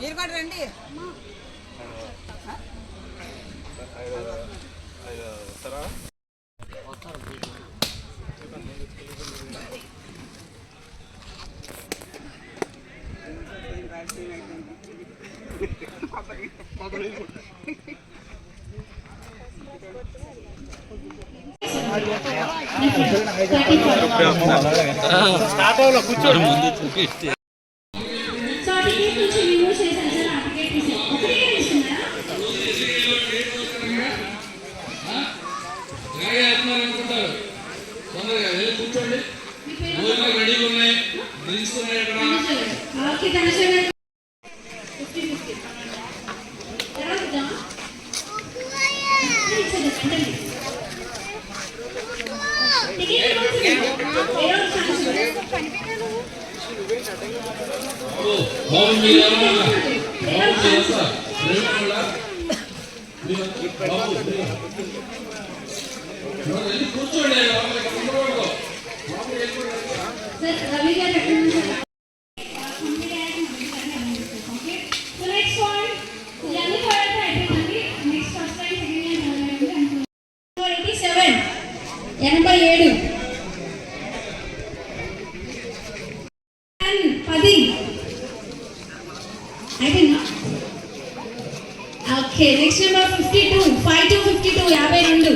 మీరు కూడా రండి వస్తారా సో కూర్చోండి రెడీగా ఉన్నాయి అక్కడ ఓకే ధనశ్వర్ గారు ఫిఫ్టీ ఫిఫ్టీ తర్వాత జాన్ ఇచ్చేది వెంటనే టికెట్ ఇవ్వాల్సిందే. వేరే వాళ్ళు ఛాన్స్ ఉంది. బాబు మీరు ఎవరన్నా బాబు మీరు వస్తా డ్రైవర్ వాళ్ళ? మీరు బాబు మీరు. మీరు వెళ్ళి కూర్చోండి లోపల ఇక్కడ ఉండకూడదు. సార్ రవి గారు ఎక్కడ ఉన్నారు okay so next point journey point అయిపోయిందండి నెక్స్ట్ సెవెన్ ఎనభై ఏడు పది okay next number fifty two five two fifty two యాభై రెండు.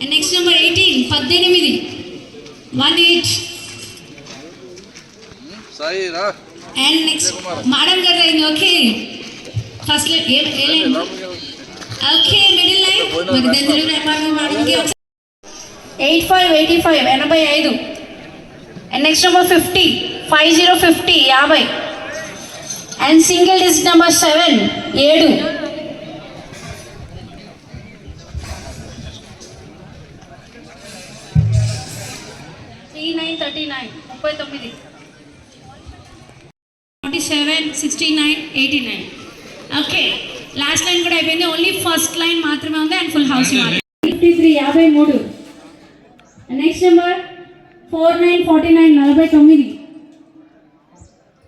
అండ్ నెక్స్ట్ నెంబర్ ఎయిటీన్ పద్దెనిమిది one eight and next madam garu అయింది okay. First line okay middle line మరి దెందులు మేడంకి ఎయిట్ ఫైవ్ ఎయిటీ ఫైవ్ ఎనభై ఐదు. And next number fifty five zero fifty యాభై. And single digit number seven ఏడు. Three nine thirty nine ముప్పై తొమ్మిది. Twenty seven sixty nine eighty nine. Okay last line కూడా అయిపోయింది. ఓన్లీ ఫస్ట్ లైన్ మాత్రమే ఉంది and full house fifty three యాభై మూడు. Next number four nine forty nine నలభై తొమ్మిది.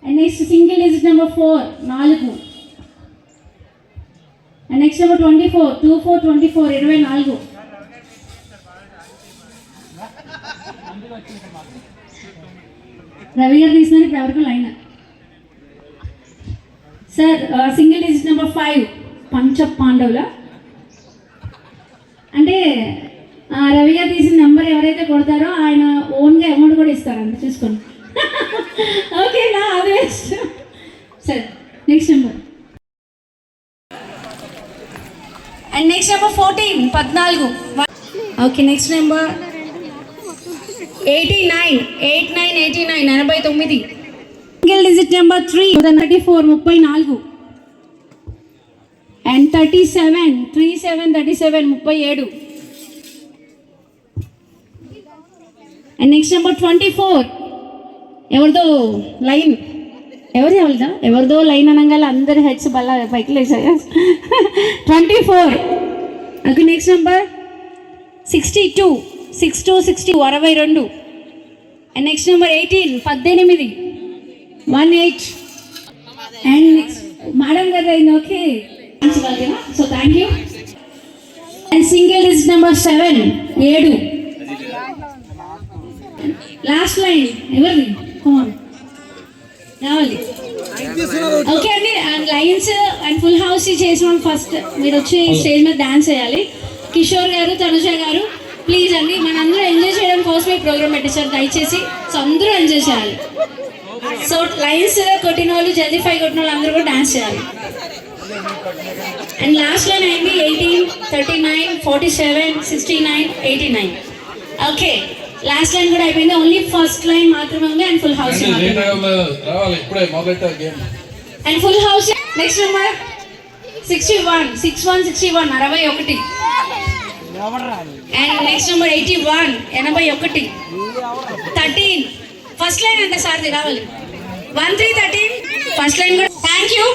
And next single digit number four నాలుగు. And next number twenty four two four twenty four ఇరవై నాలుగు. రవి గారు తీసిన ఇప్పుడు ఎవరికి line sir single digit number five పంచ పాండవుల. అంటే రవి గారు తీసిన నెంబర్ ఎవరైతే కొడతారో ఆయన ఓన్గా అమౌంట్ కూడా ఇస్తారంట చూసుకోండి ఓకే నా అదే సరే next number and next number fourteen పద్నాలుగు okay next number eighty nine eight nine eighty nine ఎనభై తొమ్మిది. Single digit number three thirty four ముప్పై నాలుగు. And thirty seven three seven thirty seven ముప్పై ఏడు. And next number twenty four ఎవరిదో line. ఎవరు ఎవరిదా? ఎవరిదో లైన్ అనగానే అందరి హెడ్స్ బల్ల పైకి లేచాయి. Twenty four okay next number sixty two six two sixty అరవై రెండు. అండ్ నెక్స్ట్ నెంబర్ ఎయిటీన్ పద్దెనిమిది. One eight and next madam గారు అయింది okay so thank you and single is number seven ఏడు. లాస్ట్ లైన్ ఎవరిది? Come on రావాలి. Okay అండి. And lines and full house చేసిన ఫస్ట్ మీరు వచ్చి స్టేజ్ మీద డాన్స్ చేయాలి. కిషోర్ గారు తనుజ గారు ప్లీజ్ అండి మనందరూ ఎంజాయ్ చేయడం కోసం ఈ ప్రోగ్రామ్ పెట్టించారు. దయచేసి సో అందరూ ఎంజాయ్ చేయాలి. సో లైన్స్ కొట్టిన వాళ్ళు జల్దీ ఫైవ్ కొట్టిన వాళ్ళు అందరూ కూడా డాన్స్ చేయాలి. అండ్ లాస్ట్ లైన్ అయింది eighteen thirty nine forty seven sixty nine eighty nine okay last line కూడా అయిపోయింది ఓన్లీ ఫస్ట్ లైన్ మాత్రమే ఉంది and full house and full house next number sixty one six one sixty one అరవై ఒకటి. And next number eighty one ఎనభై ఒకటి. Thirteen. First line అంటే సార్ది? రావాలి. One three thirteen. First line కూడా. థ్యాంక్ యూ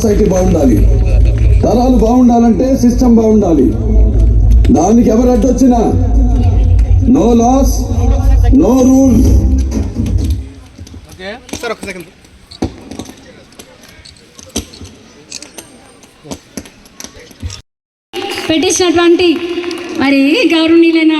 సొసైటీ బాగుండాలి. తరాలు బాగుండాలంటే సిస్టమ్ బాగుండాలి. దానికి ఎవరు అడ్డొచ్చినా నో లాస్ నో రూల్స్ పెట్టించినటువంటి మరి గౌరవనీయులైన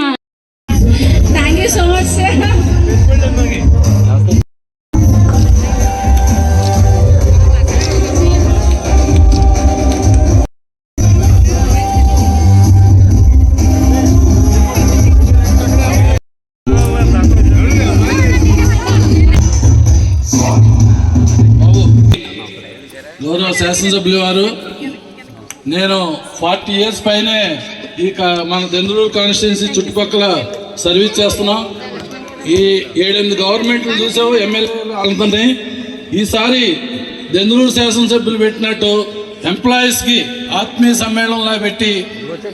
శాసనసభ్యుల వారు నేను ఫార్టీ ఇయర్స్ పైనే ఈ మన దెందులూరు కాన్స్టిట్యున్సీ చుట్టుపక్కల సర్వీస్ చేస్తున్నాం. ఈ ఏడెనిమిది గవర్నమెంట్లు చూసావు ఎమ్మెల్యేలు వాళ్ళని ఈసారి దెందులూరు శాసనసభ్యులు పెట్టినట్టు ఎంప్లాయీస్కి ఆత్మీయ సమ్మేళనంలా పెట్టి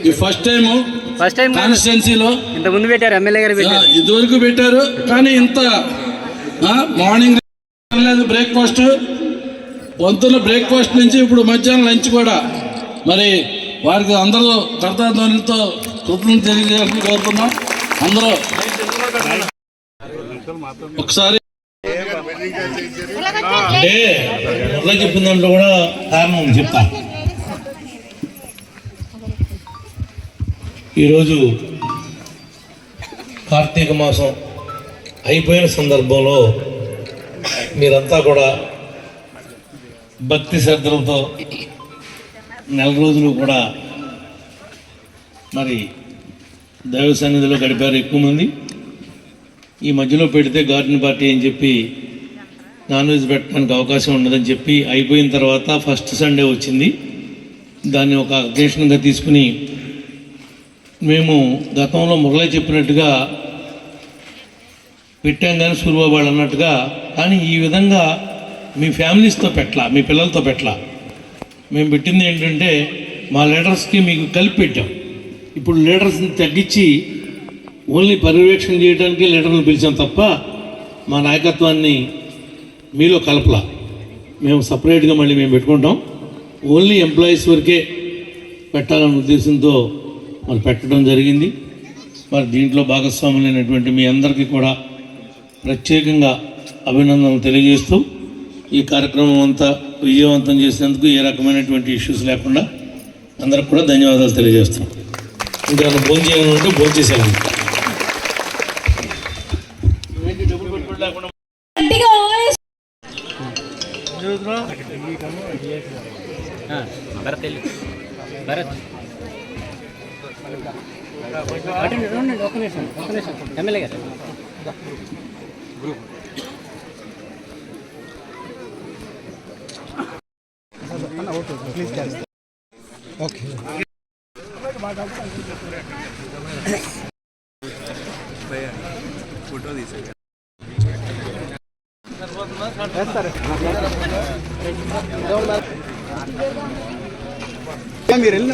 ఈ ఫస్ట్ టైము ఫస్ట్ టైం కాన్స్టిట్యున్సీలో ఇంత ముందు పెట్టారు ఎమ్మెల్యే గారు ఇదివరకు పెట్టారు. కానీ ఇంత మార్నింగ్ లేదు బ్రేక్ఫాస్ట్. పొద్దున్న బ్రేక్ఫాస్ట్ నుంచి ఇప్పుడు మధ్యాహ్నం లంచ్ కూడా. మరి వారికి అందరూ కర్తాధ్వనితో కృతజ్ఞత తెలియజేయాలని కోరుతున్నాం. అందరూ ఒకసారి అంటే మురళి చెప్పిన దాంట్లో కూడా కారణం చెప్తా. ఈరోజు కార్తీక మాసం అయిపోయిన సందర్భంలో మీరంతా కూడా భక్తి శ్రద్ధలతో నెల రోజులు కూడా మరి దైవ సన్నిధిలో గడిపారు ఎక్కువ మంది. ఈ మధ్యలో పెడితే గార్డెన్ పార్టీ అని చెప్పి నాన్ వెజ్ పెట్టడానికి అవకాశం ఉండదని చెప్పి అయిపోయిన తర్వాత ఫస్ట్ సండే వచ్చింది. దాన్ని ఒక అకేషన్గా తీసుకుని మేము గతంలో మురళి చెప్పినట్టుగా పెట్టాం కానీ సూర్యబాబు అన్నట్టుగా కానీ ఈ విధంగా మీ ఫ్యామిలీస్తో పెట్టలా మీ పిల్లలతో పెట్టలా. మేము పెట్టింది ఏంటంటే మా లీడర్స్కి మీకు కలిపి పెట్టాం. ఇప్పుడు లీడర్స్ని తగ్గించి ఓన్లీ పర్యవేక్షణ చేయడానికి లీడర్లు పిలిచాం తప్ప మా నాయకత్వాన్ని మీలో కలపలా. మేము సపరేట్గా మళ్ళీ మేము పెట్టుకుంటాం. ఓన్లీ ఎంప్లాయీస్ వరకే పెట్టాలనే ఉద్దేశంతో మరి పెట్టడం జరిగింది. మరి దీంట్లో భాగస్వాములైనటువంటి మీ అందరికీ కూడా ప్రత్యేకంగా అభినందనలు తెలియజేస్తూ ఈ కార్యక్రమం అంతా విజయవంతం చేసినందుకు ఏ రకమైనటువంటి ఇష్యూస్ లేకుండా అందరికి కూడా ధన్యవాదాలు తెలియజేస్తున్నాం. ఇంకా భోజనం చేయాలంటే భోజనం. భరత్ భరత్ నిమిషం ఎమ్మెల్యే గారు. ओके। फ़ोटो दिसेगा మీరు వెళ్ళిన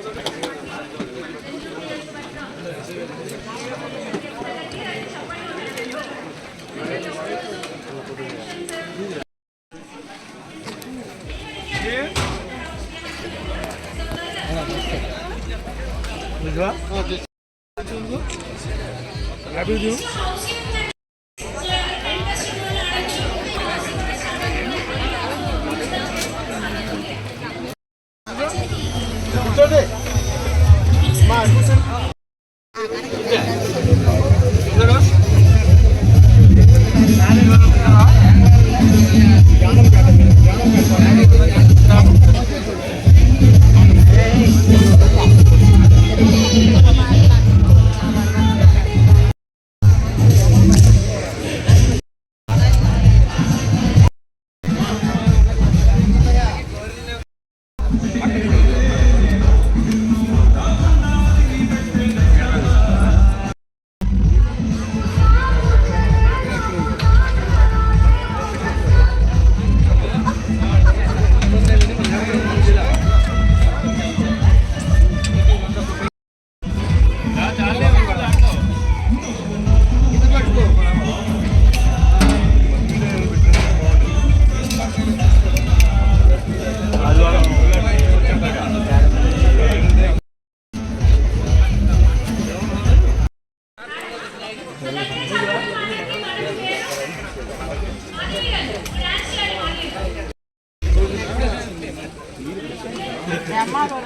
Yeah.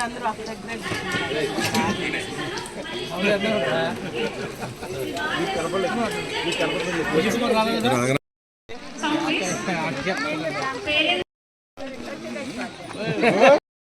అందరూ ఒక దగ్గర పేరెంట్స్